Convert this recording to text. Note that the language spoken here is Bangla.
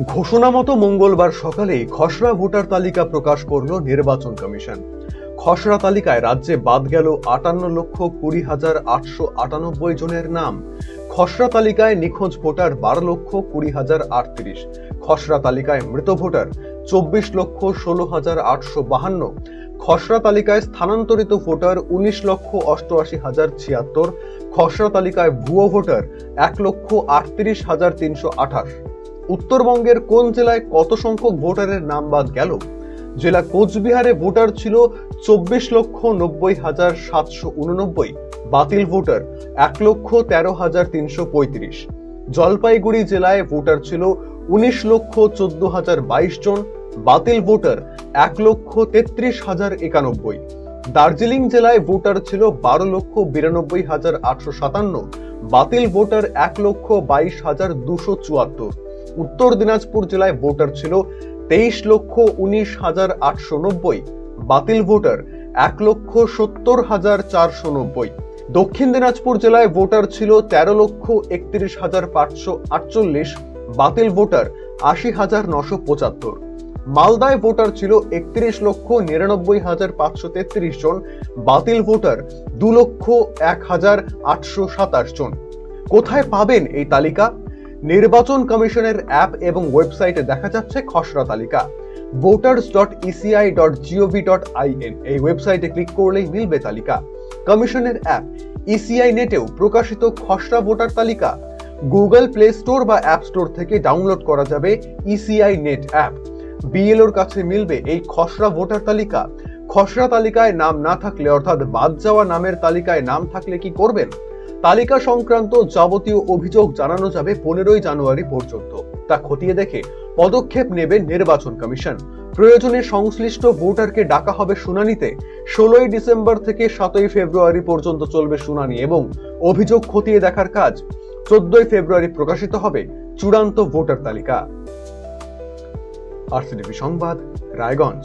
ঘোষণা মতো মঙ্গলবার সকালে খসড়া ভোটার তালিকা প্রকাশ করল নির্বাচন কমিশন। খসড়া তালিকায় রাজ্যে বাদ গেল আটান্ন লক্ষ কুড়ি হাজার আটশো আটানব্বই জনের নাম। খসড়া তালিকায় নিখোঁজ ভোটার বারো লক্ষ কুড়ি হাজার আটত্রিশ। খসড়া তালিকায় মৃত ভোটার চব্বিশ লক্ষ ষোলো হাজার আটশো বাহান্ন। খসড়া তালিকায় স্থানান্তরিত ভোটার উনিশ লক্ষ অষ্টআশি হাজার ছিয়াত্তর। খসড়া তালিকায় ভুয়ো ভোটার এক লক্ষ আটত্রিশ হাজার তিনশো আঠাশ। উত্তরবঙ্গের কোন জেলায় কত সংখ্যক ভোটারের নাম বাদ গেল? জেলা কোচবিহারে ভোটার ছিল চব্বিশ লক্ষ নব্বই হাজার সাতশো উননব্বই, বাতিল ভোটার এক লক্ষ তেরো হাজার তিনশো পঁয়ত্রিশ। জলপাইগুড়ি জেলায় ভোটার ছিল উনিশ লক্ষ চোদ্দ হাজার বাইশ জন, বাতিল ভোটার এক লক্ষ তেত্রিশ হাজার একানব্বই। দার্জিলিং জেলায় ভোটার ছিল বারো লক্ষ বিরানব্বই হাজার আটশো সাতান্ন, বাতিল ভোটার এক লক্ষ বাইশ হাজার দুশো চুয়াত্তর। উত্তর দিনাজপুর জেলায় ভোটার ছিল তেইশ লক্ষ উনিশ হাজার আটশো নব্বই, বাতিল ভোটার এক লক্ষ সত্তর হাজার চারশো নব্বই। দক্ষিণ দিনাজপুর জেলায় ভোটার ছিল তেরো লক্ষ একত্রিশ হাজার পাঁচশো আটচল্লিশ, বাতিল ভোটার আশি হাজার নশো পঁচাত্তর। মালদায় ভোটার ছিল একত্রিশ লক্ষ নিরানব্বই হাজার পাঁচশো তেত্রিশ জন, বাতিল ভোটার দু লক্ষ এক হাজার আটশো সাতাশ জন। কোথায় পাবেন এই তালিকা? নির্বাচন কমিশনের অ্যাপ এবং ওয়েবসাইটে দেখা যাচ্ছে খসড়া তালিকা। Voters dot ECI dot GOV dot IN এই ওয়েবসাইটে ক্লিক করলেই মিলবে তালিকা। কমিশনের অ্যাপ ইসিআই নেটেও প্রকাশিত খসড়া ভোটার তালিকা। গুগল প্লে স্টোর বা অ্যাপ স্টোর থেকে ডাউনলোড করা যাবে ইসিআই নেট অ্যাপ। বিএলওর কাছে মিলবে এই খসড়া ভোটার তালিকা। খসড়া তালিকায় নাম না থাকলে অর্থাৎ বাদ যাওয়া নামের তালিকায় নাম থাকলে কি করবেন? তালিকা সংক্রান্ত যাবতীয় অভিযোগ জানানো যাবে পনেরোই জানুয়ারি পর্যন্ত। তা খতিয়ে দেখে পদক্ষেপ নেবে নির্বাচন কমিশন। প্রয়োজনে সংশ্লিষ্ট ভোটারকে ডাকা হবে শুনানিতে। ষোলোই ডিসেম্বর থেকে সাতই ফেব্রুয়ারি পর্যন্ত চলবে শুনানি এবং অভিযোগ খতিয়ে দেখার কাজ। চোদ্দই ফেব্রুয়ারি প্রকাশিত হবে চূড়ান্ত ভোটার তালিকা। আরসিডিপি সংবাদ, রায়গঞ্জ।